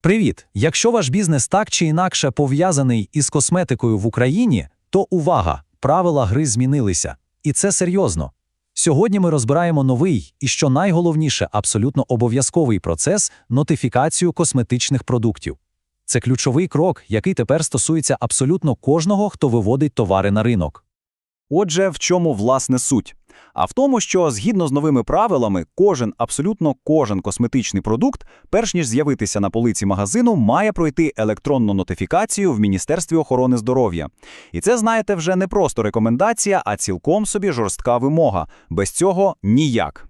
Привіт! Якщо ваш бізнес так чи інакше пов'язаний із косметикою в Україні, то увага! Правила гри змінилися. І це серйозно. Сьогодні ми розбираємо новий і, що найголовніше, абсолютно обов'язковий процес нотифікацію косметичних продуктів. Це ключовий крок, який тепер стосується абсолютно кожного, хто виводить товари на ринок. Отже, в чому власне суть? А в тому, що згідно з новими правилами, кожен, абсолютно кожен косметичний продукт, перш ніж з'явитися на полиці магазину, має пройти електронну нотифікацію в Міністерстві охорони здоров'я. І це, знаєте, вже не просто рекомендація, а цілком собі жорстка вимога. Без цього ніяк.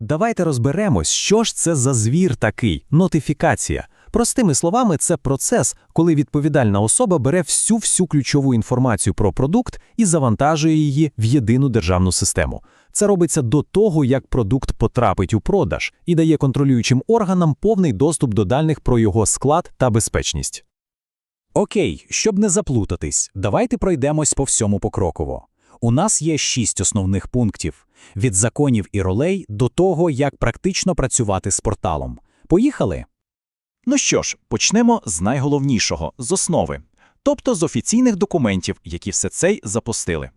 Давайте розберемось, що ж це за звір такий нотифікація. Простими словами, це процес, коли відповідальна особа бере всю-всю ключову інформацію про продукт і завантажує її в єдину державну систему. Це робиться до того, як продукт потрапить у продаж і дає контролюючим органам повний доступ до даних про його склад та безпечність. Окей, щоб не заплутатись, давайте пройдемось по всьому покроково. У нас є шість основних пунктів від законів і ролей до того, як практично працювати з порталом. Поїхали? Ну що ж, почнемо з найголовнішого з основи, тобто з офіційних документів, які все цей запустили.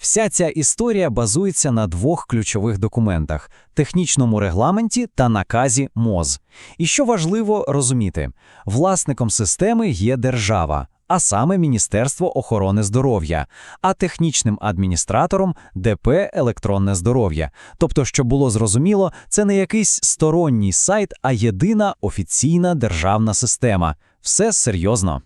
Вся ця історія базується на двох ключових документах технічному регламенті та наказі МОЗ. І що важливо розуміти, власником системи є держава, а саме Міністерство охорони здоров'я, а технічним адміністратором ДП Електронне здоров'я. Тобто, щоб було зрозуміло, це не якийсь сторонній сайт, а єдина офіційна державна система. Все серйозно.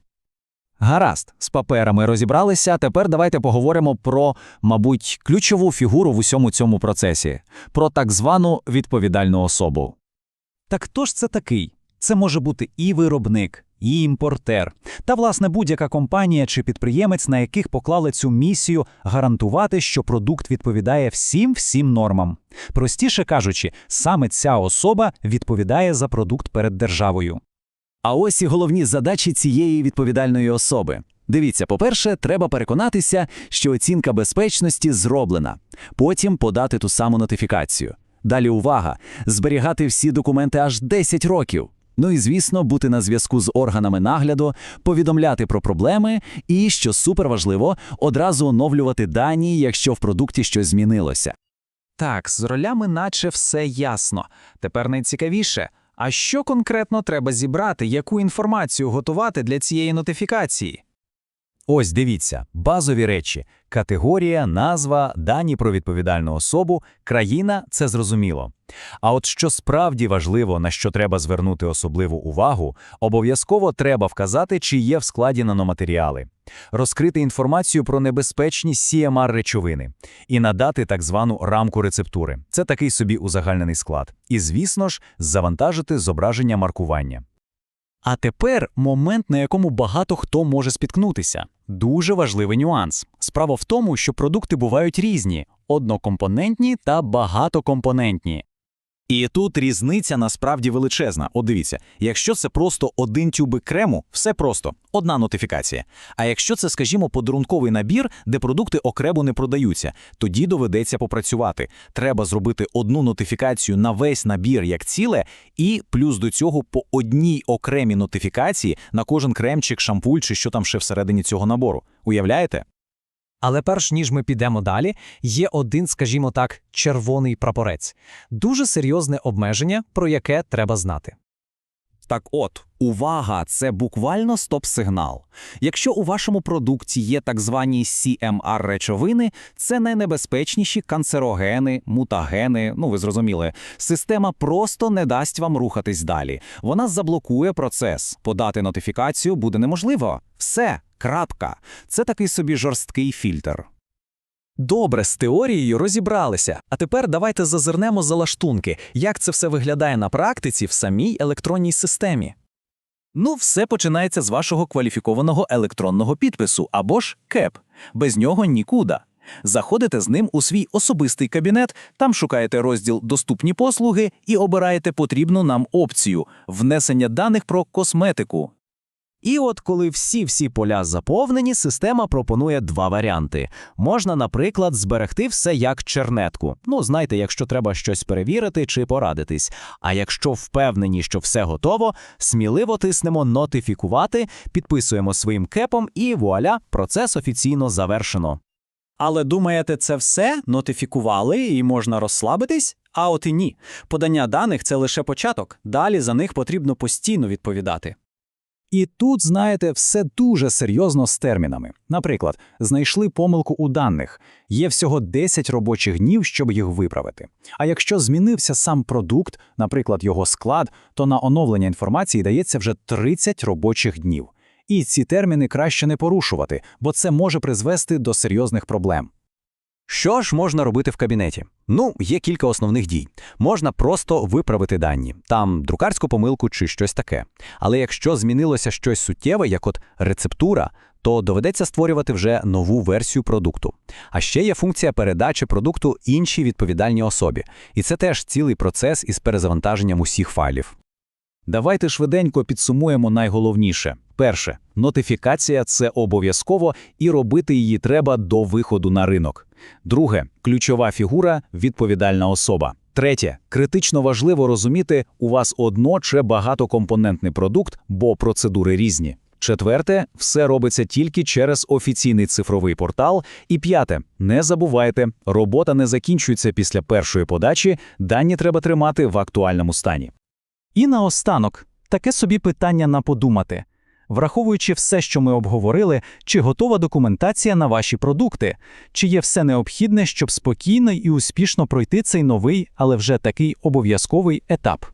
Гаразд, з паперами розібралися. Тепер давайте поговоримо про, мабуть, ключову фігуру в усьому цьому процесі про так звану відповідальну особу. Так хто ж це такий? Це може бути і виробник, і імпортер, та, власне, будь-яка компанія чи підприємець, на яких поклали цю місію гарантувати, що продукт відповідає всім всім нормам. Простіше кажучи, саме ця особа відповідає за продукт перед державою. А ось і головні задачі цієї відповідальної особи. Дивіться, по-перше, треба переконатися, що оцінка безпечності зроблена, потім подати ту саму нотифікацію. Далі увага: зберігати всі документи аж 10 років. Ну і звісно, бути на зв'язку з органами нагляду, повідомляти про проблеми і, що суперважливо, одразу оновлювати дані, якщо в продукті щось змінилося. Так, з ролями наче все ясно. Тепер найцікавіше. А що конкретно треба зібрати, яку інформацію готувати для цієї нотифікації? Ось дивіться, базові речі: категорія, назва, дані про відповідальну особу, країна це зрозуміло. А от що справді важливо, на що треба звернути особливу увагу, обов'язково треба вказати, чи є в складі наноматеріали, розкрити інформацію про небезпечні cmr речовини і надати так звану рамку рецептури. Це такий собі узагальнений склад. І, звісно ж, завантажити зображення маркування. А тепер момент, на якому багато хто може спіткнутися. Дуже важливий нюанс. Справа в тому, що продукти бувають різні: однокомпонентні та багатокомпонентні. І тут різниця насправді величезна. От дивіться, якщо це просто один тюбик крему, все просто, одна нотифікація. А якщо це, скажімо, подарунковий набір, де продукти окремо не продаються, тоді доведеться попрацювати. Треба зробити одну нотифікацію на весь набір як ціле, і плюс до цього по одній окремій нотифікації на кожен кремчик, шампуль чи що там ще всередині цього набору. Уявляєте? Але перш ніж ми підемо далі, є один, скажімо так, червоний прапорець дуже серйозне обмеження, про яке треба знати. Так от, увага, це буквально стоп-сигнал. Якщо у вашому продукті є так звані cmr речовини, це найнебезпечніші канцерогени, мутагени, ну ви зрозуміли, система просто не дасть вам рухатись далі. Вона заблокує процес. Подати нотифікацію буде неможливо. Все, крапка. Це такий собі жорсткий фільтр. Добре, з теорією розібралися. А тепер давайте зазирнемо за лаштунки, як це все виглядає на практиці в самій електронній системі. Ну, все починається з вашого кваліфікованого електронного підпису або ж КЕП. Без нього нікуди. Заходите з ним у свій особистий кабінет, там шукаєте розділ Доступні послуги і обираєте потрібну нам опцію внесення даних про косметику. І от коли всі-всі поля заповнені, система пропонує два варіанти. Можна, наприклад, зберегти все як чернетку. Ну, знаєте, якщо треба щось перевірити чи порадитись. А якщо впевнені, що все готово, сміливо тиснемо «Нотифікувати», підписуємо своїм кепом і вуаля, процес офіційно завершено. Але думаєте, це все нотифікували і можна розслабитись? А от і ні. Подання даних це лише початок. Далі за них потрібно постійно відповідати. І тут, знаєте, все дуже серйозно з термінами. Наприклад, знайшли помилку у даних. Є всього 10 робочих днів, щоб їх виправити. А якщо змінився сам продукт, наприклад, його склад, то на оновлення інформації дається вже 30 робочих днів. І ці терміни краще не порушувати, бо це може призвести до серйозних проблем. Що ж можна робити в кабінеті? Ну, є кілька основних дій. Можна просто виправити дані, там друкарську помилку чи щось таке. Але якщо змінилося щось суттєве, як от рецептура, то доведеться створювати вже нову версію продукту. А ще є функція передачі продукту іншій відповідальній особі. І це теж цілий процес із перезавантаженням усіх файлів. Давайте швиденько підсумуємо найголовніше. Перше, нотифікація це обов'язково, і робити її треба до виходу на ринок. Друге, ключова фігура відповідальна особа. Третє, критично важливо розуміти, у вас одно чи багатокомпонентний продукт, бо процедури різні. Четверте, все робиться тільки через офіційний цифровий портал. І п'яте, не забувайте, робота не закінчується після першої подачі, дані треба тримати в актуальному стані. І наостанок, таке собі питання на подумати. Враховуючи все, що ми обговорили, чи готова документація на ваші продукти, чи є все необхідне, щоб спокійно і успішно пройти цей новий, але вже такий обов'язковий етап.